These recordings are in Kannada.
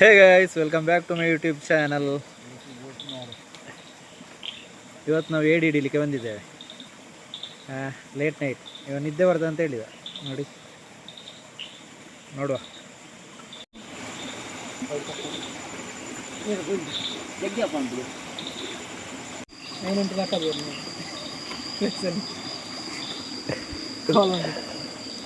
Hey guys welcome back to my YouTube channel ಇವತ್ತು ನಾವು ಏಡಿ ಹಿಡಿಲಿಕ್ಕೆ ಬಂದಿದ್ದೇವೆ. ಲೇಟ್ ನೈಟ್ ಇವಾಗ ನಿದ್ದೆ ಬರ್ತದೆ ಅಂತ ಹೇಳಿದ. ನೋಡಿ. ನೋಡುವ.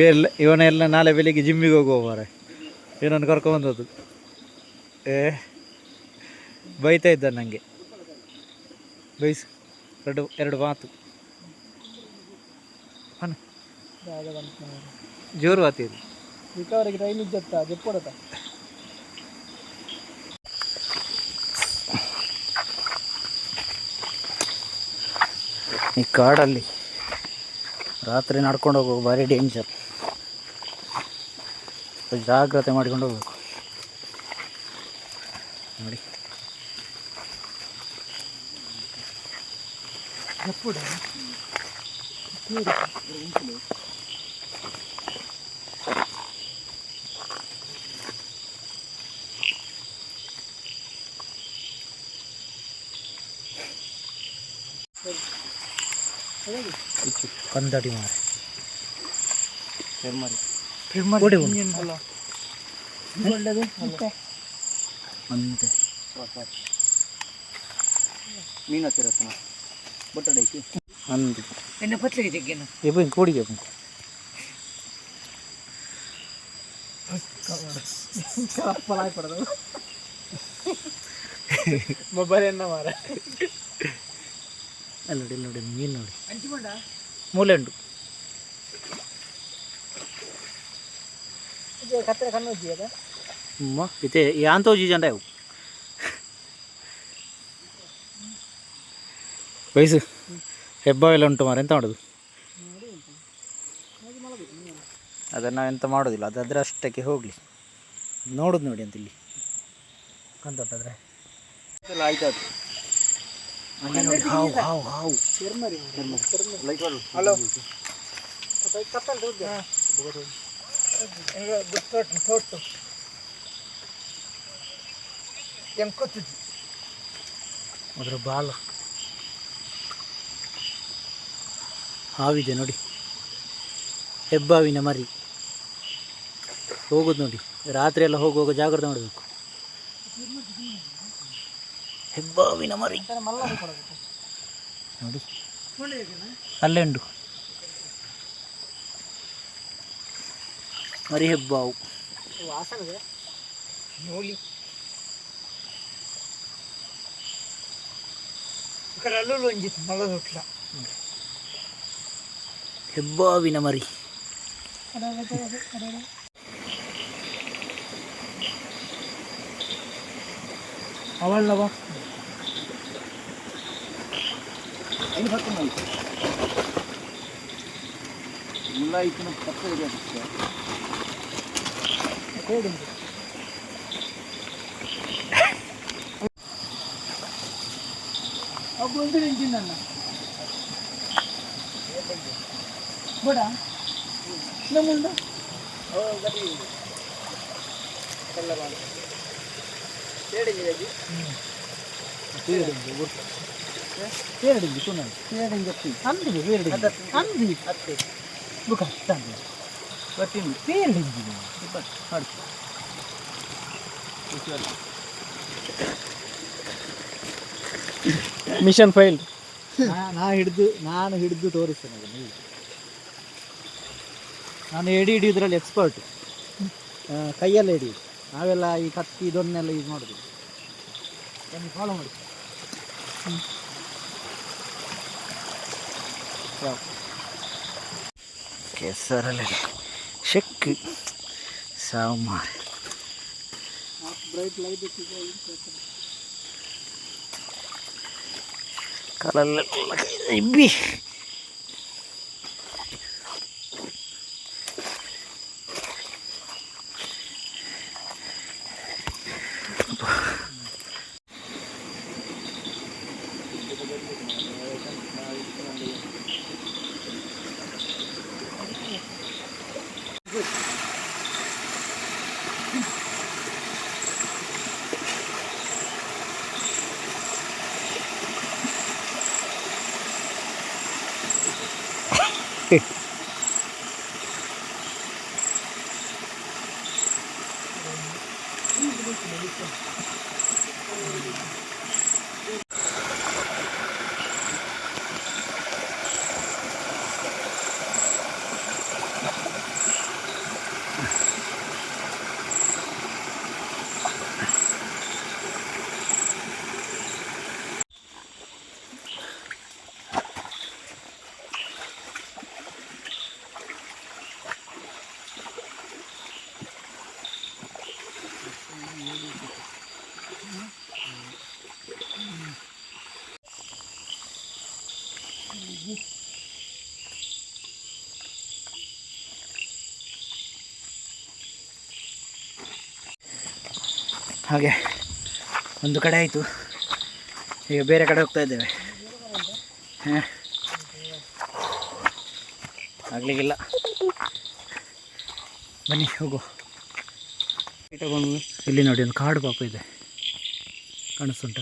ಬೇರೆ ಇವನೆಲ್ಲ ನಾಳೆ ಬೆಳಿಗ್ಗೆ ಜಿಮ್ಮಿಗೆ ಹೋಗುವ ಮಾರೆ ಕರ್ಕೊಂಬಂದದ್ದು ಏ ಬೈತಾ ಇದ್ದ ನನಗೆ ಬೈಸು ಎರಡು ಎರಡು ಮಾತು. ಜೋರು ಆತಿದ್ದು ರಿಕವರಿಗೆ ಟೈಮ್ ಇದ್ದತ್ತ ಜಪ್ಪಡತ ಈ ಕಾಡಲ್ಲಿ ರಾತ್ರಿ ನಡ್ಕೊಂಡು ಹೋಗೋ ಭಾರಿ ಡೇಂಜರ್ ಜಾಗ್ರತೆ ಮಾಡಿಕೊಂಡು ಹೋಗ್ಬೇಕು. ಜಪ್ಪುಡ ಕಂದಡಿ ಮಾರೆ ಕೊಡಿ ಕೊಡಿ ಒಳ್ಳೆದು ಅಂತೆ ಮೀನು ಹತ್ತಿರತ್ತನ ಬೊಟ್ಟಡೈತಿ ಅಂದು ಎಣ್ಣೆ ಪತ್ಲಿಗೆ ಜಗ್ಗೇನು ಇಬ್ಬರು ಕೂಡಿಗೆ ಪಲಾಯ್ ಪಡದು ಮೊಬೈಲ್ ಏನ ಮಾರ? ಅಲ್ಲಿ ನೋಡಿ ನೋಡಿ ಮೀನು ನೋಡಿ. ಮೂಲೆ ಉಂಟು ಕತ್ತಿರ ಕಣ್ಣು ಅಮ್ಮ ಇತ್ತೆ ಯಾಂತೋಜಿ ಜನ ಇವು. ವಯಸ್ಸು ಹೆಬ್ಬ ಎಲ್ಲ ಉಂಟು ಮಾರೆ ಎಂತ ಮಾಡೋದು? ಅದನ್ನು ಎಂತ ಮಾಡೋದಿಲ್ಲ ಅದು ಅದರ ಅಷ್ಟಕ್ಕೆ ಹೋಗಲಿ. ನೋಡೋದು ನೋಡಿ ಅಂತ ಇಲ್ಲಿ ಕಂತೊಟ್ಟಾದ್ರೆ ನೋಡಿ ಹಾವು ಹಾವು ಹಾವು ಹಲೋ ಎಂಕೊತ್ತಿದ್ದು ಅದರ ಬಾಲ. ಹಾವಿದೆ ನೋಡಿ ಹೆಬ್ಬಾವಿನ ಮರಿ ಹೋಗೋದು ನೋಡಿ ರಾತ್ರಿ ಎಲ್ಲ ಹೋಗುವಾಗ ಜಾಗ್ರತೆ ಮಾಡಬೇಕು ಹೆಬ್ಬಾವಿನ ಮರಿ ಮಲ್ಲಾಡಿ ಕೊಡಬೇಕು ನೋಡಿ ಅಲ್ಲೇ ಉಂಟು ಮರಿ ಹೆಬ್ಬಾವು ವಾಸನೆ ನೋಲಿ ಈ ಕಡೆ ಅಲ್ಲೂ ಒಂಜಿತ್ತು ಮಲ್ಲ ಹುಟ್ಲ ಹೆಬ್ಬಾವಿನ ಮರಿ ಅವಳ್ಳವ ಮುಲ್ಲಾಯಿತಿನ ಪಕ್ಕ ಇದೆ ಕೋಡುಂಟು ಒಬ್ಬ ಒಂದು ನಿಂತಿದ್ದಣ್ಣ ಬೇಡ ನಮ್ಮುಂಡ ಬೇರಡಿಂಗಿ ಸುಮ್ಮನೆ ಅಂದಿಗೆ ಬೇರಡಿಂಗಿ ಅಂದಿ ಬುಕ ತಂದೆ ಬರ್ತೀನಿ ಬೇರಡಿಂಗಿ ನೋಡಿ ಮಿಷನ್ ಫೈಲ್ಡ್ ನಾ ಹಿಡಿದು ನಾನು ಹಿಡಿದು ತೋರಿಸ್ತೇನೆ ಅದನ್ನು ಈಗ. ನಾನು ಎಡಿ ಹಿಡಿಯೋದ್ರಲ್ಲಿ ಎಕ್ಸ್ಪರ್ಟ್ ಕೈಯಲ್ಲೇ ಹಿಡಿಯೋದು ನಾವೆಲ್ಲ ಈ ಕತ್ತಿ ಇದನ್ನೆಲ್ಲ ಯೂಸ್ ಮಾಡೋದು. ಬನ್ನಿ ಫಾಲೋ ಮಾಡಿ. ಕೆಸರಲ್ಲಿ ಶೆಕ್. ಸಾವು ಮಾರಿ. ಬ್ರೈಟ್ ಲೈಟ್ ಕಾಲಲ್ಲೆಲ್ಲ ಇಬ್ಬಿ. Okay. ಹಾಗೆ ಒಂದು ಕಡೆ ಆಯಿತು. ಈಗ ಬೇರೆ ಕಡೆ ಹೋಗ್ತಾ ಇದ್ದೇವೆ. ಹಾಂ. ಆಗಲಿಕ್ಕಿಲ್ಲ. ಬನ್ನಿ, ಹೋಗು. ಇಲ್ಲಿ ನೋಡಿ, ಒಂದು ಕಾಡು ಪಾಪ ಇದೆ. ಕಾಣಿಸ್ತುಂಟ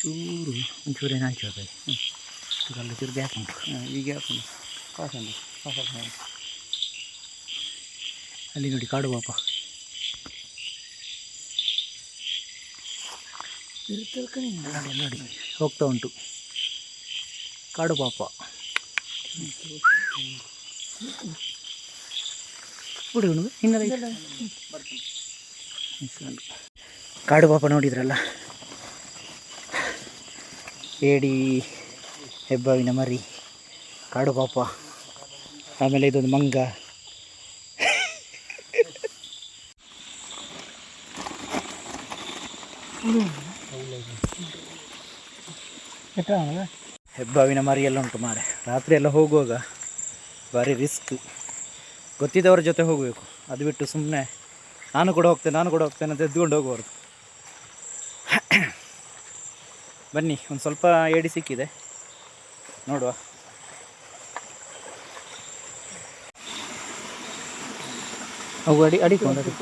ಚೂರು, ಒಂಚೂರು ಏನು ಹಾಕಿ ಅಲ್ಲಿ ಚೂರು ಗ್ಯಾಪ್ ಉಂಟು. ಈಗ ಗ್ಯಾಪ್ ಉಂಟು. ಕಾಸು ಅಲ್ಲಿ ನೋಡಿ, ಕಾಡು ಪಾಪ. ನೋಡಿ ನೋಡಿ ಹೋಗ್ತಾ ಉಂಟು. ಕಾಡು ಪಾಪ. ಬಿಡು ಇನ್ನೊಂದು ಕಾಡು ಪಾಪ ನೋಡಿದ್ರಲ್ಲ? ಏಡಿ ಹೆಬ್ಬಾವಿನ ಮರಿ ಕಾಡು ಪಾಪ. ಆಮೇಲೆ ಇದೊಂದು ಮಂಗ. ಹೆಬ್ಬಾವಿನ ಮರಿ ಎಲ್ಲ ಉಂಟು ಮಾರೆ. ರಾತ್ರಿ ಎಲ್ಲ ಹೋಗುವಾಗ ಭಾರಿ ರಿಸ್ಕ್ ಗೊತ್ತಿದ್ದವ್ರ ಜೊತೆ ಹೋಗಬೇಕು. ಅದು ಬಿಟ್ಟು ಸುಮ್ಮನೆ ನಾನು ಕೂಡ ಹೋಗ್ತೇನೆ ನಾನು ಕೂಡ ಹೋಗ್ತೇನೆ ಅಂತ ಎದ್ದುಕೊಂಡು ಹೋಗುವವ್ರದ್ದು ಬನ್ನಿ ಒಂದು ಸ್ವಲ್ಪ ಏಡಿ ಸಿಕ್ಕಿದೆ. ನೋಡುವ. ಅವು ಅಡಿ ಅಡಿಕೊಂಡು ಅಡಿ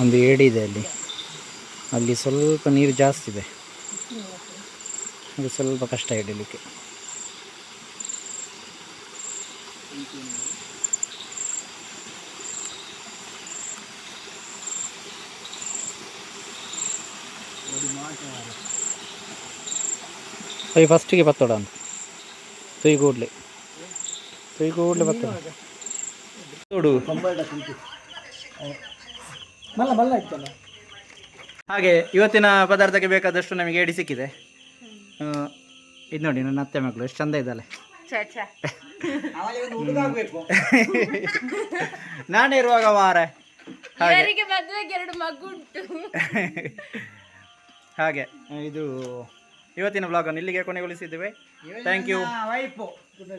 ಒಂದು ಏಡಿ ಇದೆ ಅಲ್ಲಿ. ಅಲ್ಲಿ ಸ್ವಲ್ಪ ನೀರು ಜಾಸ್ತಿ ಇದೆ. ಅದು ಸ್ವಲ್ಪ ಕಷ್ಟ ಹಿಡಿಲಿಕ್ಕೆ ಅಯ್ಯ ಫಸ್ಟಿಗೆ ಬತ್ತೋಡ ಅಂತ. ತುಯ್ ಕೂಡ್ಲೆ. ತುಯ್ ಕೂಡ್ಲೆ ಬತ್ತೋಡ. ನೋಡು ಮಲ್ಲ ಮಲ್ಲ ಇತ್ತಲ್ಲ? ಹಾಗೆ ಇವತ್ತಿನ ಪದಾರ್ಥಕ್ಕೆ ಬೇಕಾದಷ್ಟು ನಮಗೆ ಏಡಿ ಸಿಕ್ಕಿದೆ. ಆ, ಇದು ನೋಡಿ ನನ್ನ ಅತ್ತೆ ಮಗಳು ಎಷ್ಟು ಚಂದ ಇದ್ದಾಳೆ. ನಾನೇ ಇರುವಾಗ ಮಾರೆ. ಹಾಗೆ. ಇವರಿಗೆ ಮದುವೆಗೆ ಎರಡು ಮಗು ಉಂಟು ಹಾಗೆ ಇದು ಇವತ್ತಿನ ಬ್ಲಾಗನ್ನು ಇಲ್ಲಿಗೆ ಕೊನೆಗೊಳಿಸಿದ್ದೇವೆ. ಥ್ಯಾಂಕ್ ಯು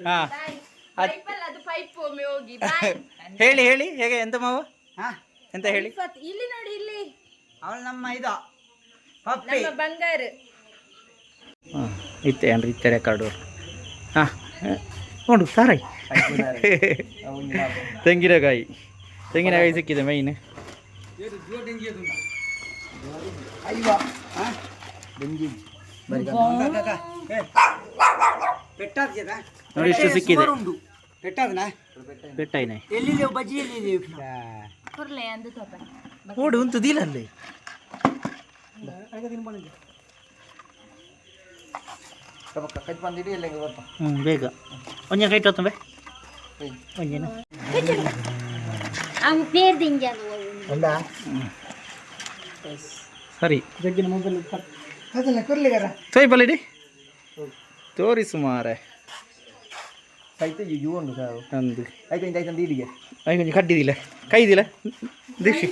ಹಾಂ. ಹೇಳಿ ಹೇಳಿ ಹೇಗೆ ಎಂತ ಮಾವ? ಎಂತ ಹೇಳಿ? ಇಲ್ಲಿ ನೋಡಿ ಇಲ್ಲಿ. ಅವಳು ನಮ್ಮ ಇದು. ನಮ್ಮ ಬಂಗಾರ. ಹಾಂ ಇತ್ತೆ ಏನ್ರಿ ಇತ್ತೆ ರೆಕಾರ್ಡು ಹಾಂ. ನೋಡು ಸಾರಾಯಿ. ತೆಂಗಿನಕಾಯಿ ತೆಂಗಿನಕಾಯಿ ಸಿಕ್ಕಿದೆ ಮೈನ್ ನೋಡಿ ಇಷ್ಟು ಸಿಕ್ಕಿದೆ. ಪೆಟ್ಟಾಯ್ನೆ ಬಜ್ಜಿ ಎಲ್ಲಿದೆ ಸರಿ. ಜಗ್ಗಿನ ತೋರಿ ಸುಮಾರೆ. ಸೈತ ಕೈದಿಲ್ಲ ದೀಕ್ಷಿ.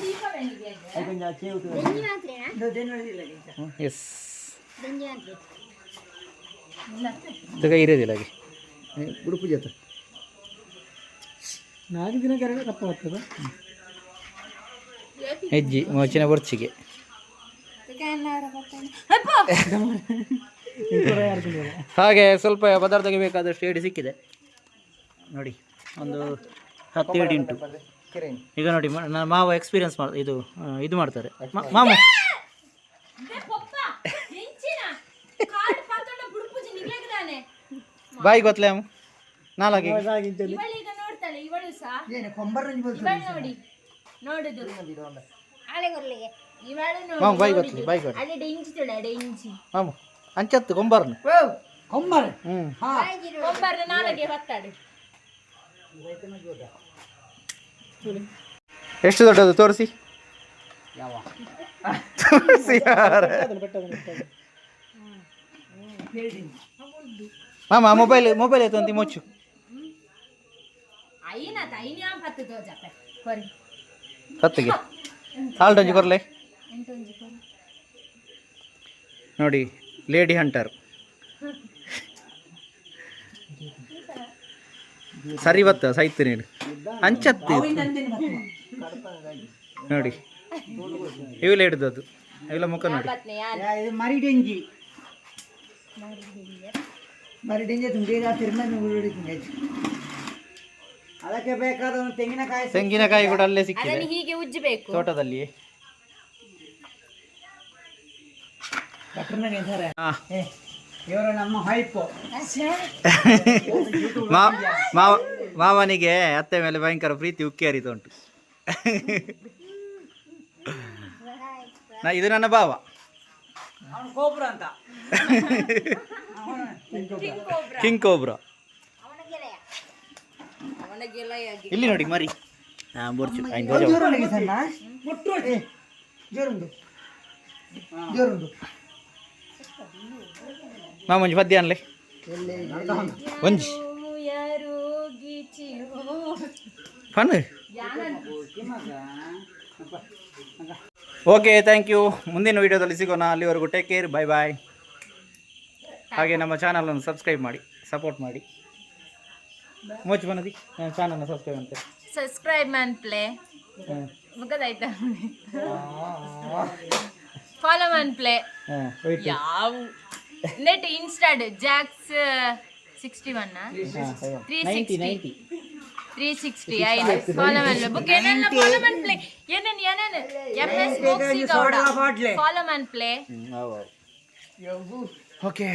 ಕೈ ಇರೋದಿಲ್ಲ ಹಾಗೆ. ಗುರು ಪೂಜೆ ಹತ್ರ. ನಾಲ್ಕು ದಿನ ಕರೆಕ್ಟ್ ತಪ್ಪ ಆಗ್ತದೆ? ಹೆಜ್ಜಿ ಮೋಚಿನ ಬರ್ಚಿಗೆ. ಹಾಗೆ ಸ್ವಲ್ಪ ಪದಾರ್ಥಕ್ಕೆ ಬೇಕಾದಷ್ಟು ಏಡಿ ಸಿಕ್ಕಿದೆ. ನೋಡಿ ಒಂದು ಹತ್ತು ಏಡಿ ಉಂಟು ಕೆರೆ ಈಗ ನೋಡಿ ಮ- ನನ್ನ ಮಾವ ಎಕ್ಸ್ಪೀರಿಯನ್ಸ್ ಮಾಡ ಇದು ಇದು ಮಾಡ್ತಾರೆ. ಮಾಮ. ಬಾಯಿ ಗೊತ್ತಲೇ ಅಮ್ಮ. ನಾಲ್ಕು ಇವಳೀಗ ನೋಡ್ತಾಳೆ ಇವಳು ಸಹ ಏನು ಕೊಂಬರ್ ಇವಳು ನೋಡಿ ನೋಡುದು. ಆಳೆ ಕೊರ್ಲಿಗೆ ಇವಳು ಮಾಮ ಬಾಯಿ ಗೊತ್ತಲಿ ಬಾಯಿ ಗೊತ್ತ ಅಡೆ ಡೆಂಚಿತಳೆ ಅಡೆ ಇಂಚಿ ಮಾಮ ಅಂಚತ್ತು ಕೊಂಬಾರ್ನು ಕೊಂಬರ್. ಹ್ಞೂ ಹೊತ್ತಾಡು. ಎಷ್ಟು ದೊಡ್ಡದು ತೋರಿಸಿ. ಯಾವ? ತೋರಿಸಿ ಯಾರ. ಮಾಮ ಮೊಬೈಲ್ ಮೊಬೈಲ್ ಆಯ್ತು ಅಂತ ಮುಚ್ಚು. ಕತ್ತಿಗೆ ಹಾಲ್ಡಂಜಿ ಕೊರ್ಲೆ. ನೋಡಿ ಲೇಡಿ ಹಂಟರ್. ಸರಿ ಬತ್ತ ಸಾಯ್ತು ನೀನು. ಅಂಚತ್ತು. ನೋಡಿ. ಇವೆಲ್ಲ ಹಿಡ್ದದ್ದು. ಇವೆಲ್ಲ ಮುಖ ನೋಡಿ. ಪತ್ನಿ ಯಾರು ಇದು ಮರಿ ಡೆಂಜಿ ಮರಿ ಡೆಂಜಿ ತುಂಬಿದ ಅದಕ್ಕೆ ಬೇಕಾದ ಒಂದು ತೆಂಗಿನಕಾಯಿ ತೆಂಗಿನಕಾಯಿ ಕೂಡ ಅಲ್ಲೇ ಸಿಕ್ಕಿದೆ. ಅದನ್ನು ಹೀಗೆ ಉಜ್ಜಬೇಕು. ತೋಟದಲ್ಲಿ ಇದ್ದಾರೆ ಹಾ. ಇವರು ನಮ್ಮ ಹೈಪು. ಮಾ- ಮಾವ ಮಾವನಿಗೆ ಅತ್ತೆ ಮೇಲೆ ಭಯಂಕರ ಪ್ರೀತಿ ಉಕ್ಕಿ ಹರಿತ ಉಂಟು. ನಾ ಇದು ನನ್ನ ಭಾವ. ಅವನು ಗೋಪುರ ಅಂತ. King cobra. ಇಲ್ಲಿ ನೋಡಿ ಮರಿ. ಹಾ ಬೋರ್ಚು. ಆಯ್ತು, ಧ್ವಜ. ಜೋರುಂಡು ಸಣ್ಣ ಏ, ಜೋರುಂಡು ಜೋರುಂಡು ಮಾಮ ಒಂಜಿ ಪದ್ಯ ಅನ್ಲೆ. ಒಂಜಿ. ಫನ್? ಓಕೆ ಥ್ಯಾಂಕ್ ಯು ಮುಂದಿನ ವಿಡಿಯೋದಲ್ಲಿ ಸಿಗೋಣ. ಅಲ್ಲಿವರೆಗೂ ಟೇಕ್ ಕೇರ್ ಬೈ ಬಾಯ್ ಹಾಗೆ ನಮ್ಮ ಚಾನಲನ್ನು ಸಬ್ಸ್ಕ್ರೈಬ್ ಮಾಡಿ ಸಪೋರ್ಟ್ ಮಾಡಿ. ಮೋಚ್ ಬನ್ನದಿ ಚಾನಲ್ನ ಸಬ್ಸ್ಕ್ರೈಬ್ ಅಂತ ಸಬ್ಸ್ಕ್ರೈಬ್ ಮ್ಯಾನ್ ಪ್ಲೇ ಮುಗದಾಯ್ತಾ ಫಾಲೋ ಮ್ಯಾನ್ ಪ್ಲೇ ಯಾವ? Net ಇನ್ಸ್ಟಾಡ್ jacks sixty one three sixty three sixty ಐದು ಫಾಲೋ ಮ್ಯಾನ್ ಬುಕ್ ಏನೆಲ್ಲ ಫಾಲೋ ಪ್ಲೇ ಏನೇನು ಏನೇನು ಎಂ ಎಸ್ ಬಾಟ್ಲೆ ಫಾಲೋ ಮನ್ಪ್ಲೆ ಓಕೆ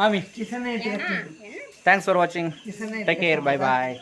मामी। Thanks for watching take care bye bye